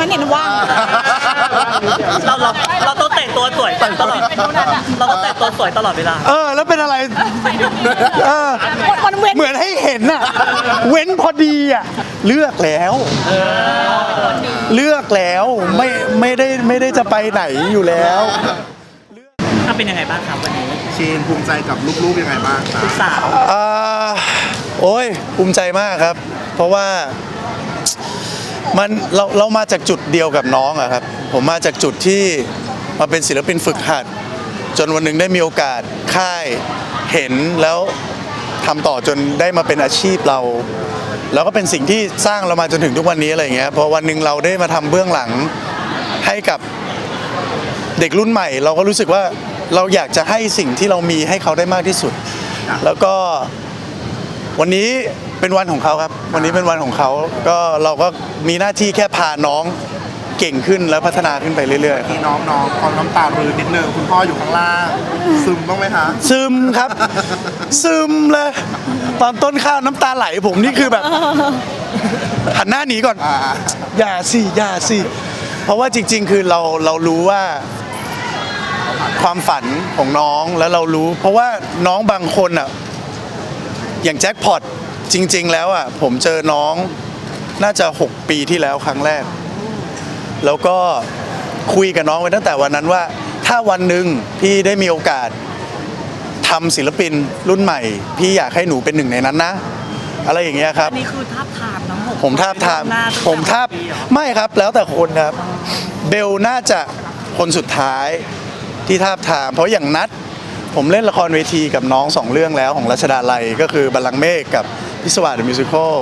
นะเนี่ยว่างเราเราเราต้องแต่งตัวสวยตลอดเราต้องแต่งตัวสวยตลอดเวลา เออ แล้วเป็นอะไร เออวันเว้นเหมือนให้เห็นอะเว้นพอดีอะเลือกแล้วเลือกแล้วไม่ไม่ได้ไม่ได้จะไปไหนอยู่แล้วถ้าเป็นยังไงบ้างครับวันนี้เชนภูมิใจกับลูกๆยังไงบ้างครับลูกสาว อ่าโอ้ยภูมิใจมากครับ เพราะว่า มันเราเรามาจากจุดเดียวกับน้องอะครับ ผมมาจากจุดที่มาเป็นศิลปินฝึกหัด จนวันหนึ่งได้มีโอกาสค่ายเห็นแล้วทำต่อจนได้มาเป็นอาชีพเราแล้วก็เป็นสิ่งที่สร้างเรามาจนถึงทุกวันนี้อะไรเงี้ยพอวันหนึ่งเราได้มาทำเบื้องหลังให้กับเด็กรุ่นใหม่ เราก็รู้สึกว่าเราอยากจะให้สิ่งที่เรามีให้เขาได้มากที่สุด แล้วก็ วันนี้เป็นวันของเขาครับ วันนี้เป็นวันของเขาก็เราก็มีหน้าที่แค่พาน้องเก่งขึ้นแล้วพัฒนาขึ้นไปเรื่อยๆครับ พี่น้องน้องความน้ำตารืนนิดนึงคุณพ่ออยู่ข้างล่างซึมบ้างไหมคะซึมครับ ซึมเลย ตอนต้นข้าวน้ำตาไหลผมนี่คือแบบ หันหน้าหนีก่อน อ่าอย่าสิอย่าสิเพราะว่าจริง ๆ คือเราเรารู้ว่าความฝันของน้องแล้วเรารู้ เพราะว่าน้องบางคนอะ อย่างแจ็คพอตจริง ๆ แล้วอะผมเจอน้องน่าจะ 6 ปีที่แล้วครั้งแรก แล้วก็คุยกับน้องไว้ตั้งแต่วันนั้นว่า ถ้าวันหนึ่งพี่ได้มีโอกาสทำศิลปินรุ่นใหม่ พี่อยากให้หนูเป็นหนึ่งในนั้นนะ อะไรอย่างเงี้ยครับ อันนี้คือทาบทามทั้งหมดผมทาบทาม หน้ตั้งแต่ผมทาบปีเหรอไม่ครับแล้วแต่คนครับ เบลน่าจะคนสุดท้ายที่ทาบทาม เพราะอย่างนัด ผมเล่นละครเวทีกับน้องสองเรื่องแล้วของรัชดาลัยก็คือบัลลังก์เมฆกับพิศวาสมิวสิควล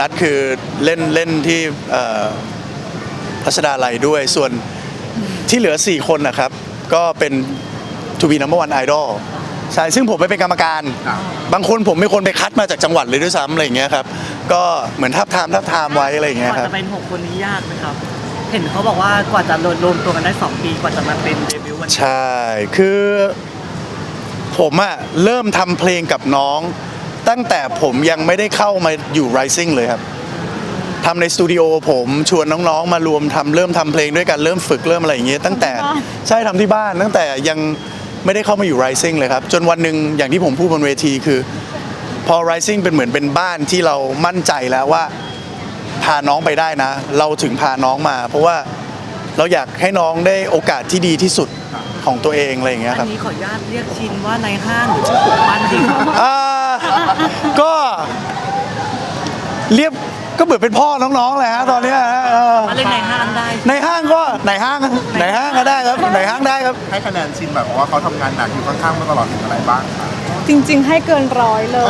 นัดคือเล่นเล่นที่เอ่อรัชดาลัยด้วยส่วนที่เหลือ 4 คนนะครับ ก็เป็น To be number one idol ใช่ซึ่งผมไม่เป็นกรรมการครับบางคนผมเป็นคนไปคัดมาจากจังหวัดเลยด้วยซ้ำอะไรอย่างเงี้ยครับ ก็เหมือนทับทามทับทามไว้อะไรอย่างกเงี้ยว่าครับจะเป็นหกคนนี้ยากไหมครับ เห็นเขาบอกว่ากว่าจะรวมตัวกันได้สองปีกว่าจะมาเป็นเดบิวต์วันนี้ใช่คือ ผมอะเริ่มทำเพลงกับน้อง ตั้งแต่ผมยังไม่ได้เข้ามาอยู่ Rising เลยครับทำในสตูดิโอผมชวนน้องๆ มารวมทำเริ่มทำเพลงด้วยกันเริ่มฝึกเริ่มอะไรอย่างเงี้ยตั้งแต่ใช่ทำที่บ้าน ตั้งแต่ยังไม่ได้เข้ามาอยู่ Rising เลยครับ จนวันหนึ่งอย่างที่ผมพูดบนเวทีคือ พอ Rising เป็นเหมือนเป็นบ้านที่เรามั่นใจแล้วว่า พาน้องไปได้นะ เราถึงพาน้องมา เพราะว่า เราอยากให้น้องได้โอกาสที่ดีที่สุดของตัวเองอะไรอย่างเงี้ยคอัรับนนี้ขออนุญาตเรียกชินว่าในห้างหรือชื่อปลูกบ้านดีครับอ่าก็เรียกก็เหมือนเป็นพ่อน้องๆเลยฮะตอนเนี้ยฮะเออมาเล่นในห้างได้ในห้างก็ในห้างในห้างก็ได้ครับในห้างได้ครับ ให้คะแนนชินแบบว่าเขาทำงานหนักอยู่ข้างๆมาตลอดถึงอะไรบ้างครับจริงๆ ให้เกินร้อยเลย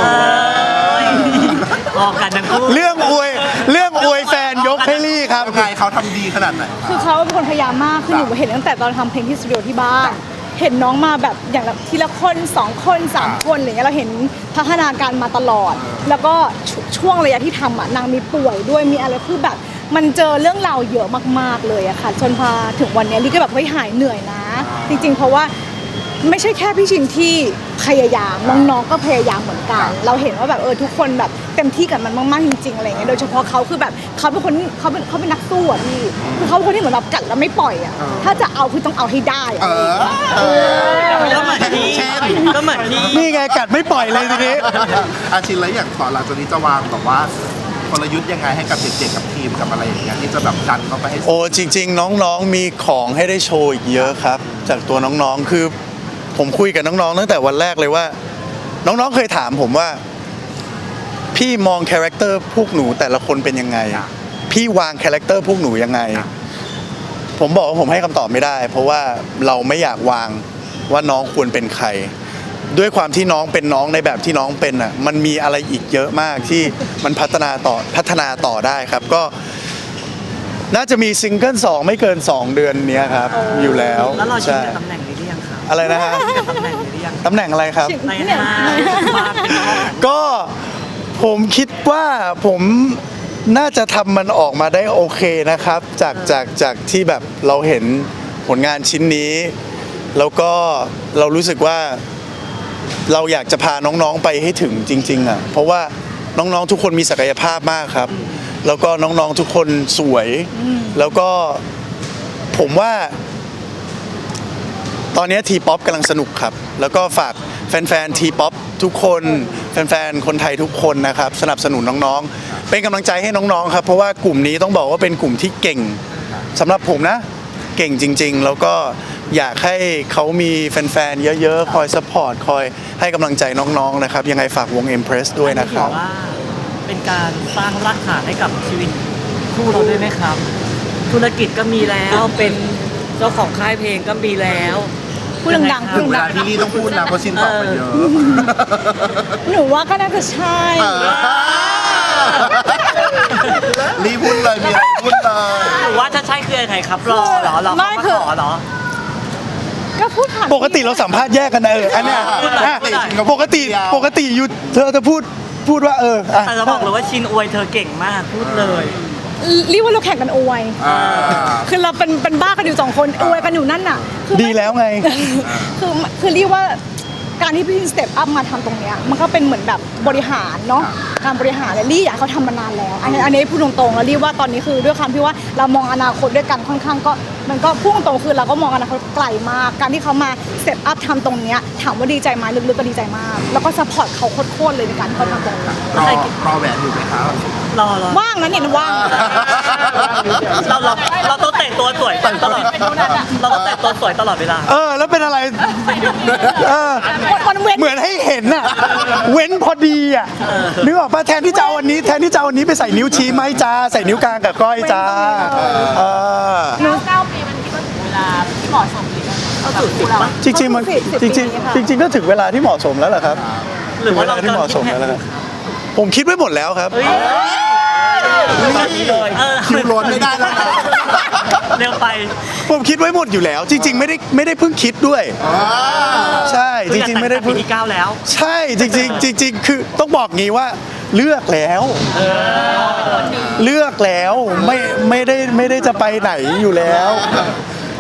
ออกกันทั้งคู่เรื่องอวยเรื่องอวยแฟนยกให้ลี่ครับยังไงเขาทำดีขนาดไหนคคืรัอบเขาเป็นคนพยายามมากคือหนูเห็นตั้งแต่ตอนทำเพลงที่สตูดิโอที่บ้าน เห็นน้องมาแบบอย่างแบบทีละคนสองคนสามคนอะไรเงี้ยเราเห็นพัฒนาการมาตลอด แล้วก็ชช่วงระยะที่ทำอะนางมีป่วยด้วยมีอะไรคือแบบมันเจอเรื่องราวเยอะมากๆเลยอะค่ะจนพาถึงวันเนี้ยลี่ก็แบบเฮ้ยหายเหนื่อยนะ จริงๆ เพราะว่า ไม่ใช่แค่พี่ชินที่พยายามน้องๆก็พยายามเหมือนกัน เราเห็นว่าแบบเออทุกคนแบบเต็มที่กับมันมากๆจริงๆอะไรเงี้ยโดยเฉพาะเขาคือแบบเขาเป็นคนเขาเป็นเขาเป็นนักสู้อะพี่คือเขาเป็นคนที่เหมือนแบบกัดแล้วไม่ปล่อยอะถ้าจะเอาคือต้องเอาให้ได้อะเอไรอย่างอเงี้ยเออก็เหมือนที่ก็เหมือนที่นี่ไงกัดไม่ปล่อยเลยทีนี้อาชินแล้วอย่างต่อหลังจากนี้จะวางแบบว่า กลยุทธ์ยังไงให้กับเด็กๆกับทีมกับอะไรอย่างเงี้ยที่จะแบบดันเขาไปให้โอ้จริง ๆ น้องๆมีของให้ได้โชว์อีกเยอะครับ จากตัวน้องๆคือ ผมคุยกับน้องๆตั้งแต่วันแรกเลยว่า น้องๆเคยถามผมว่า พี่มองคาแรคเตอร์พวกหนูแต่ละคนเป็นยังไงพี่วางคาแรคเตอร์พวกหนูยังไง ผมบอกว่าผมให้คำตอบไม่ได้ เพราะว่าเราไม่อยากวางว่าน้องควรเป็นใคร ด้วยความที่น้องเป็นน้องในแบบที่น้องเป็นอะมันมีอะไรอีกเยอะมากที่มันพัฒนาต่อพัฒนาต่อได้ครับก็ น่าจะมีซิงเกิลสองไม่เกิน 2 เดือนเนี้ยครับ อยู่แล้วแล้วเราชินใช่กับตำแหน่งนี้หรือยังครับอะไรนะฮะชินกับตำแหน่งนี้หรือยังตำแหน่งอะไรครับ ในห้างมาเป็นห้องก็ผมคิดว่าผมน่าจะทำมันออกมาได้โอเคนะครับ จากจากจากที่แบบเราเห็นผลงานชิ้นนี้ แล้วก็เรารู้สึกว่า เราอยากจะพาน้องๆไปให้ถึงจริง ๆอะเพราะว่าน้องๆทุกคนมีศักยภาพมากครับ แล้วก็น้องๆทุกคนสวย แล้วก็ผมว่า ตอนนี้ทีป๊อปกำลังสนุกครับ แล้วก็ฝากแฟนๆทีป๊อปทุกคน แฟนๆคนไทยทุกคนนะครับ สนับสนุนน้องๆ เป็นกำลังใจให้น้องๆครับ เพราะว่ากลุ่มนี้ต้องบอกว่าเป็นกลุ่มที่เก่งสำหรับผมนะ เก่งจริง ๆ แล้วก็ อยากให้เขามีแฟนๆ เยอะๆ คอยสปอร์ตคอยให้กำลังใจน้องๆ นะครับ ยังไงฝากวง Empress ด้วยนะครับถือว่าเป็นการสร้างรากฐานให้กับชีวิตคู่เราด้วยไหมครับ ธุรกิจก็มีแล้วเป็นเจ้าของค่ายเพลงก็มีแล้วพูดดังๆถึพูงดเวดัลางที่นี่ต้องพูดนะเพราะชินตอบมาเยอะๆหนูว่าก็น่าจะใช่ เออรีบพูดเลยมีอะไรพูดเลย หรือว่าถ้าใช่คือยังไงครับรอเหรอรอไม่เขาคือมาขอเหรอ ก็พูดผ่านปกติเราสัมภาษณ์แยกกันนะเอออันเนี้ยพูดหน่อยอะพูดหน่อยปกติปกติอยู่เธอจะพูดพูดว่าเอออะแต่จะบอกเลยว่าชินอวยเธอเก่งมากพูดเลยเรียกว่าเราแข่งกันอวย อ่า คือเราเป็นเป็นบ้ากันอยู่สองคนอวยกันอยู่นั่นน่ะคือดีแล้วไง คือคือเรียกว่าการที่พี่สเต็ปอัพมาทำตรงเนี้ยมันก็เป็นเหมือนแบบบริหารเนาะการบริหารและลี่อยากให้เขาทำมานานแล้ว อันนี้อันนี้พูดตรงๆแล้วรีว่าตอนนี้คือด้วยความที่ว่าเรามองอนาคตด้วยกันค่อนข้างก็ มันก็พูดตรงๆคือเราก็มองอนาคตไกลมาก การที่เขามาสเต็ปอัพทำตรงเนี้ยถามว่าดีใจไหมลึกๆก็ดีใจมาก แล้วก็ซัพพอร์ตเขาโคตรๆเลยในการที่เขาทำตรงนี้รอรอแหวนอยู่ไหมครับ รอรอว่างนะเนี่ยว่าง เราเราเราต้องแต่งตัวสวยตลอดเราต้องแต่งตัวสวยตลอดเวลา เออ แล้วเป็นอะไร เออ วันเว้นเหมือนให้เห็นอะเว้นพอดีอะนึกออกปะแทนที่จะเอาวันนี้แทนที่จะเอาวันนี้ไปใส่นิ้วชี้ไม้จ้าใส่นิ้วกลางกับก้อยจ้า เออเก้าปี ที่เหมาะสมหรือยังกับคู่เราจริงๆมันสิบสิบจปีริงค่ะ ๆจริงๆก็ถึงเวลาที่เหมาะสมแล้วแหละครับหรือว่าเราถึงเวลาที่เหมาะสมแล้วนะครับผมคิดไว้หมดแล้วครับเฮ้ยตอนนี้เลยเออคิวโรนไม่ได้แล้วนะ เร็วไป ผมคิดไว้หมดอยู่แล้ว จริง ๆ ไม่ได้ไม่ได้เพิ่งคิดด้วยใช่จริง ๆ ไม่ได้ปีเพิ่งที่เก้าแล้ว ใช่จริงๆจริงๆคือต้องบอกงี้ว่าเลือกแล้วเลือกแล้วไม่ไม่ได้ไม่ได้จะไปไหนอยู่แล้ว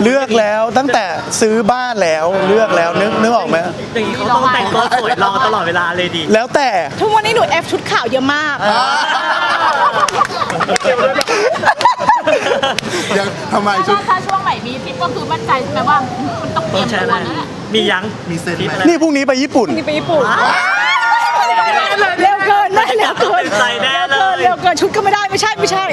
เลือกแล้วตั้งแต่ซื้อบ้านแล้วเลือกแล้วนึกนึกออกไหมอย่างนี้เขาต้องแต่งตัวสวยรอตลอดเวลาเลยดิแล้วแต่ ทุกวันนี้หนูแอฟชุดขาวเยอะมาก ยังทำไมชุด ถ้าช่วงไหนมีทริปก็คือมั่นใจใช่ไหมว่ามันต้องเปต้ลี่อยงนใช้ตัวอะไรแล้วแหละมียังมีเซ็นไหมคิดอะไรนี่พรุ่งนี้ไปญี่ปุ่น นี่ไปญี่ปุ่นเร็วเกินนะเร็วเกินใส่แน่เลยเร็วเกินชุดก็ไม่ได้ไม่ใช่ไม่ใช่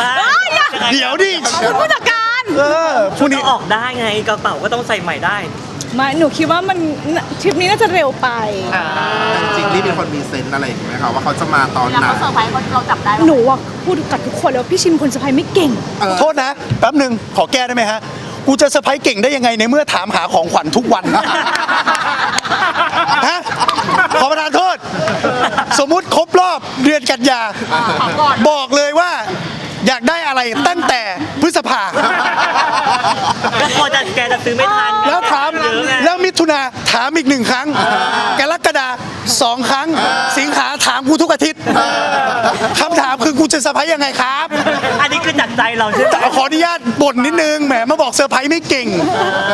มาเอ้ยอย่าเดี๋ยวดิ คุณผู้จัดการ เออพรุ่งนี้ ก็ออกได้ไงกระเป๋าก็ต้องใส่ใหม่ได้ ไมาหนูคิดว่ามันทริปนี้น่าจะเร็วไปจริงๆนี่เป็นคนมีเซนส์อะไรอย่างไหมครับว่าเขาจะมาตอนเวลาไหนเขาเซอร์ไพรส์เราจับได้หนูอะพูดกับทุกคนแล้ววาพี่ชินคนสะพายไม่เก่งโทษนะแป๊บหนึ่งขอแก้ได้ไหมฮะ กูจะเซอร์ไพรส์เก่งได้ยังไงในเมื่อถามหาของขวัญทุกวัน ฮะขอประทานโทษ สมมุติครบรอบเดือนกันยา บอกเลยว่า อยากได้อะไรตั้งแต่พฤษภาก็พอจะแกจะซื้อไม่ทันแล้วถามเยอะไงแล้วมิถุนาถามอีกหนึ่งครั้ง กรกฎาสองครั้ง สิงหาถามกูทุกอาทิตย์คำถามคือกูจะเซอร์ไพรส์ยังไงครับ อันนี้คือจากใจเราใช่ไหมแต่ขออนุญาตบ่นนิดนึงแหมมาบอกเซอร์ไพรส์ไม่เก่ง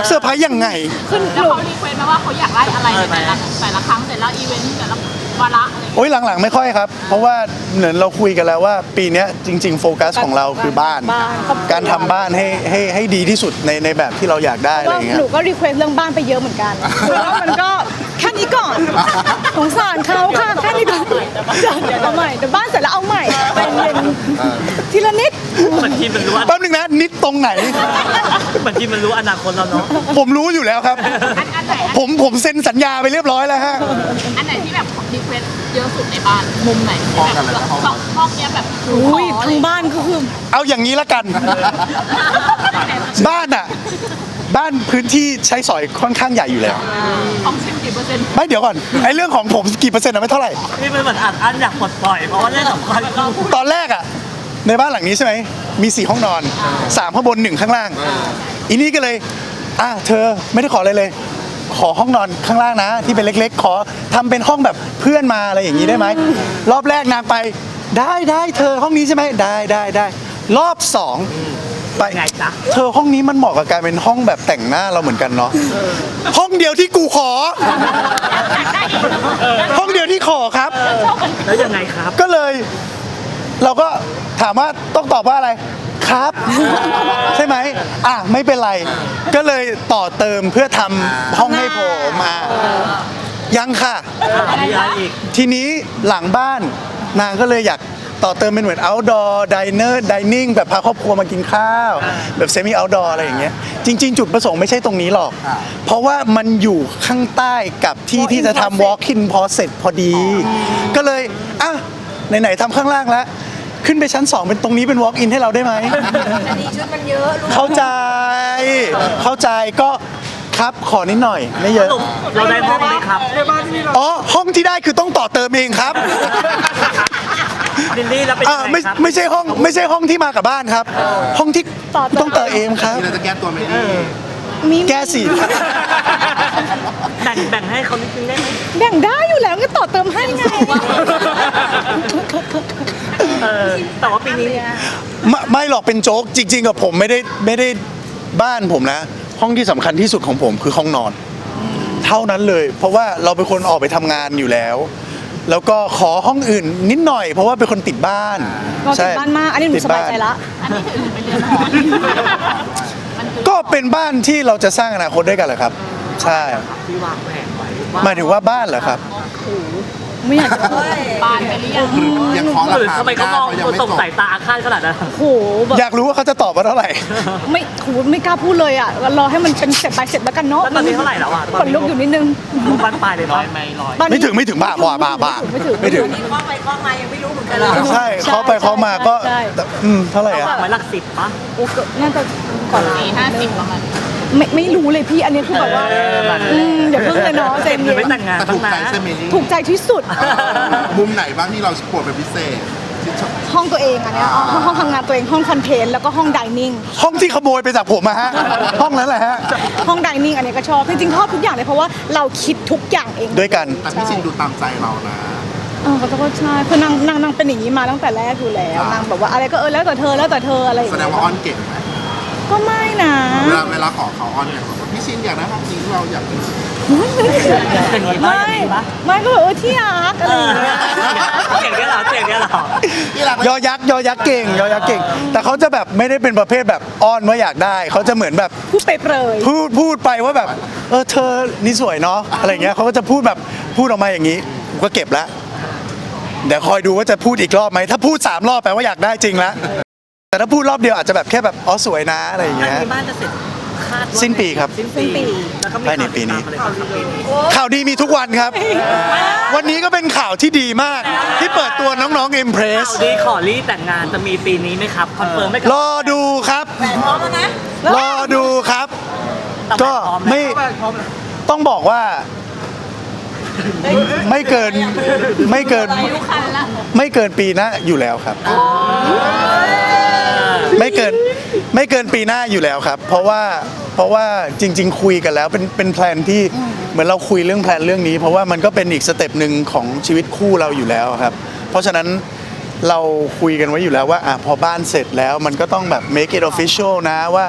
เซอร์ไพรส์ยังไงขึ้นหแล้วนูเขารีเควสต์มาว่าเขาอยากได้อะไรในแต่ละแต่ละครั้งแต่ละอีเวนต์แต่ละ วาระอะไรอย่างเงี้ยโอ้ยหลังๆ ไม่ค่อยครับ เพราะว่าเหมือนเราคุยกันแล้วว่าปีเนี้ยจริง ๆ โฟกัสของเราคือบ้าน บ้านครอบครัว การทำบ้านให้ให้ให้ดีที่สุดในในแบบที่เราอยากได้อะไรก็อย่างเงี้หย นูก็รีเควสเรื่องบ้านไปเยอะเหมือนกันคือว่ามันก็แค่นี้ก่อนสงสารเขาค่ะแค่นี้ก่อนเดี๋ยวเอาใหม่เดี๋ยวบ้านเสร็จแล้วเอาใหม่ใจเย็นทีละนิดเหมือนทีมมันรู้ว่าแป๊บนึงนะ นิดตรงไหน เหมือนทีมมันรู้อนาคตเราเนาะผมรู้อยู่แล้วครับ อันอันไหนผมผมเซ็นสัญญาไปเรียบร้อยแล้วฮะ อันไหนที่แบบรี เควสต์เยอะสุดในบ้านมุมไหนที่แบบห้องห้องเนี้ยแบบหนูขอุ้ยอทั้งบ้านก็คือเอาอย่างนี้ละกัน บ้านอะ บ้านพื้นที่ใช้สอยค่อนข้างใหญ่อยู่แล้ว ห้องเช่นกี่เปอร์เซ็นต์ไม่เดี๋ยวก่อนไอ้เรื่องของผมกี่เปอร์เซ็นต์อะไม่เท่าไหร่ นี่มันเหมือนอัดอั้นอยากปลดปล่อย เพราะว่าเรื่องสำคัญคือตอนแรกอะในบ้านหลังนี้ใช่ไหมมีสี่ห้องนอนสามข้างบนหนึ่งข้างล่างอีนี่ก็เลยอะเธอไม่ได้ขออะไรเลย ขอห้องนอนข้างล่างนะ ที่เป็นเล็ก ๆ ขอทำเป็นห้องแบบเพื่อนมาอะไรอย่างนี้ได้ไหมรอบแรกนางไป ได้ได้เธอห้องนี้ใช่ไหมได้ได้ได้รอบสองไปไงจ๊ะ เธอห้องนี้มันเหมาะกับการเป็นห้องแบบแต่งหน้าเราเหมือนกันเนาะห้องเดียวที่กูขอ ห้องเดียวที่ขอครับ แล้วยังไงครับ ก็เลย เราก็ถามว่าต้องตอบว่าอะไร ครับ ใช่ไหมอะไม่เป็นไร ก็เลยต่อเติมเพื่อทำห้องให้ผมอะยังค่ะมีอะไรอีกทีนี้หลังบ้านนางก็เลยอยากต่อเติมเป็นเหมือน outdoor diner dining แบบพาครอบครัวมากินข้าว แบบ semi outdoor อะไรอย่างเงี้ยจริง ๆ จุดประสงค์ไม่ใช่ตรงนี้หรอก เพราะว่ามันอยู่ข้างใต้กับที่ที่จะทำ walk in closet พอดี ก็เลย อะ ไหน ๆทำข้างล่างแล้ว ขึ้นไปชั้น 2 เป็นตรงนี้เป็น walk in ให้เราได้ไหม อันนี้ชุดมันเยอะลูกเข้าใจ เข้าใจก็ครับขอนิดหน่อยไม่เยอะสรุปเราได้ห้องไหมครับอ๋อ ห้องที่ได้คือต้องต่อเติมเองครับลินลี่แล้วเป็นอ่ายังไงไม่ครับไม่ใช่ห้องไม่ใช่ห้องที่มากับบ้านครับ ห้องที่ต่อเติมต้องต่อเองครับนี่เราจะแก้ตัวไหมดีมีแก้สิ แบ่งแบ่งให้เขานิดนึงได้ไหมแบ่งได้อยู่แล้วก็ต่อเติมให้ไง เออแต่ว่าปีนี้ไม่ไม่หรอกเป็นโจ๊กจริง ๆ กับผมไม่ได้ไม่ได้บ้านผมนะ ห้องที่สำคัญที่สุดของผมคือห้องนอน เท่านั้นเลย เพราะว่าเราเป็นคนออกไปทำงานอยู่แล้ว แล้วก็ขอห้องอื่นนิดหน่อย เพราะว่าเป็นคนติดบ้านเราติดบ้านมาก อันนี้หนูติดสบายใจละอันนี้ถือเป็นเรือนหอมันคือก็เป็นบ้านที่เราจะสร้างอนาคตด้วยกันแหละครับ ใช่ที่วางแผนไว้หมายถึงว่าบ้านเหรอครับ ไม่อยากจะพูดบานไปหรือยังยังขอราหรือคาทำไมเขามองยังไม่ส่งจบสายตาอาฆาตขนาดนั้น โหแบบอยากรู้ว่าเขาจะตอบว่าเท่าไหร่ ไม่โหไม่กล้าพูดเลยอะรอให้มันเป็นเสร็จไปเสร็จแล้วกันเนาะแล้วตอนนี้เท่าไหร่แล้วอะขนลุกอยู่นิดนึงลูกบ้านปลายเลยร้อยไหมร้อยตอนนี้ไม่ถึงไม่ถึงบ้าบ้าบ้าบ้าไม่ถึงไม่ถึงนี่คล้องไปคล้องมายังไม่รู้เหมือนกันเลย ใช่เขาไปเขามาก็ใช่อืมเท่าไหร่อะวางไว้หลักสิบปะโอ้เกือบน่าจะก่อนสี่ห้าสิบประมาณ ไม่ไม่รู้เลยพี่อันนี้คือแบบว่าเออมันอืมอย่าเพิ่งเลยเนาะใจเก็บเงิเย็นไว้แต่นงงานแต่บ้าถูงกนะ ใจใช่ไหมนี่ถูกใจที่สุด มุมไหนบ้างที่เราปวดเป็นพิเศษที่ชอบ ห้องตัวเองอันเนี้ยห้องห้องทำงานตัวเองห้องคอนเทนต์แล้วก็ห้องดิเนิ่ง ห้องที่ขโมยไปจากผมอะฮะ ห้องนั้นแหละฮะ ห้องดิเนิ่งอันนี้ก็ชอบจริงๆชอบทุกอย่างเลยเพราะว่าเราคิดทุกอย่างเองด้วยกัน แต่พี่ชินดูตามใจเรานะ เออก็ใช่คือนางนางนางเป็นอย่างนี้มาตั้งแต่แรกอยู่แล้วนางแบบว่าอะไรก็เออแล้วแต่เธอแล้วแต่เธออะไรอย่แสงดเงี้งยว่าอ้อนเก่งไหม ก็ไม่นะเวลาเวลาขอเขาอ้อนเนี่ยบอกว่าพี่ชินอยากได้ห้องนี้เราอยากเป็นอย่างนี้ปะไม่อย่างนี้ปะไม่ก็แบบเออที่รักเออะไรอย่างเงี้ยอเสียงเนี้ยเหรอเสียงเนี้ยเหรอที่รักยอยักษ์ยอยักษ์เก่งยอยักษ์เก่ง แต่เขาจะแบบไม่ได้เป็นประเภทแบบอ้อนว่าอยากได้ เขาจะเหมือนแบบพูดไปเปรยพูดพูดไปว่าแบบ เออเธอนี่สวยเนาะอะไรเงี้ยเขาก็จะพูดแบบพูดออกมาอย่างนี้ผมก็เก็บแล้วเดี๋ยวคอยดูว่าจะพูดอีกรอบไหมถ้าพูดสามรอบแปลว่าอยากได้จริงแล้ว แต่ถ้าพูดรอบเดียวอาจจะแบบแค่แบบอ๋อสวยนะอะไรอย่างอันเงี้ยนี้บ้านจะเสร็จคาดว่าสิ้นปีครับสิ้นปีแล้วก็มีภายในปีนี้ ข่าวดีตามมาเลยครับปีนี้ข่าวดีมีทุกวันครับ วันนี้ก็เป็นข่าวที่ดีมากที่เปิดตัวน้องๆ Impress ข่าวดีขอรีแต่งงานจะมีปีนี้ไหมครับคอนเฟิร์มไหมครัรอดูครับพร้อมแล้วนะรอดูครับแต่ก็พร้อหไม่ต้องบอกว่า ไม่เกินไม่เกิน อายุคันละไม่เกินปีหน้าอยู่แล้วครับ ไม่เกินไม่เกินปีหน้าอยู่แล้วครับ เพราะว่าเพราะว่าจริง ๆ คุยกันแล้วเป็นเป็นแพลนที่เหมือนเราคุยเรื่องแพลนเรื่องนี้ เพราะว่ามันก็เป็นอีกสเต็ปหนึ่งของชีวิตคู่เราอยู่แล้วครับ เพราะฉะนั้นเราคุยกันไว้อยู่แล้วว่าอะพอบ้านเสร็จแล้วมันก็ต้องแบบ make it official นะว่า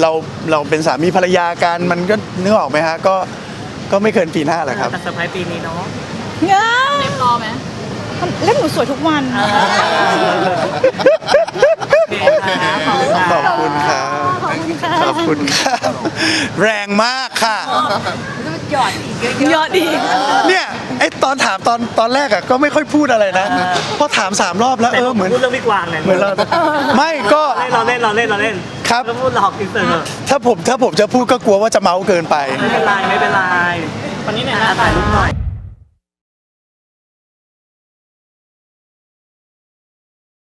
เราเราเป็นสามีภรรยากันมันก็นึกออกไหมฮะก็ก็ไม่เกินปีหน้าแหละครับ แต่เซอร์ไพรส์ปีนี้เนาะเงี้ยเต็มรอไหม เล่นหนูสวยทุกวัน โอเคครับขอบคุณครับขอบคุณครับขอบคุณครับ แรงมากค่ะ หยอดอีกเยอะยอดดีเนี่ยไอตอนถามตอนตอนแรกอะก็ไม่ค่อยพูดอะไรนะ พอถามสามรอบแล้วแต่เออผมเหมือนพูดเรื่องพี่กวางเนี่ยเหมือนเราไม่ก็เล่นเราเล่นเราเล่นเราเล่นครับ แล้วพูดหลอกอินเตอร์ถ้าผมถ้าผมจะพูดก็กลัวว่าจะเมาเกินไป ไม่เป็นไรไม่เป็นไร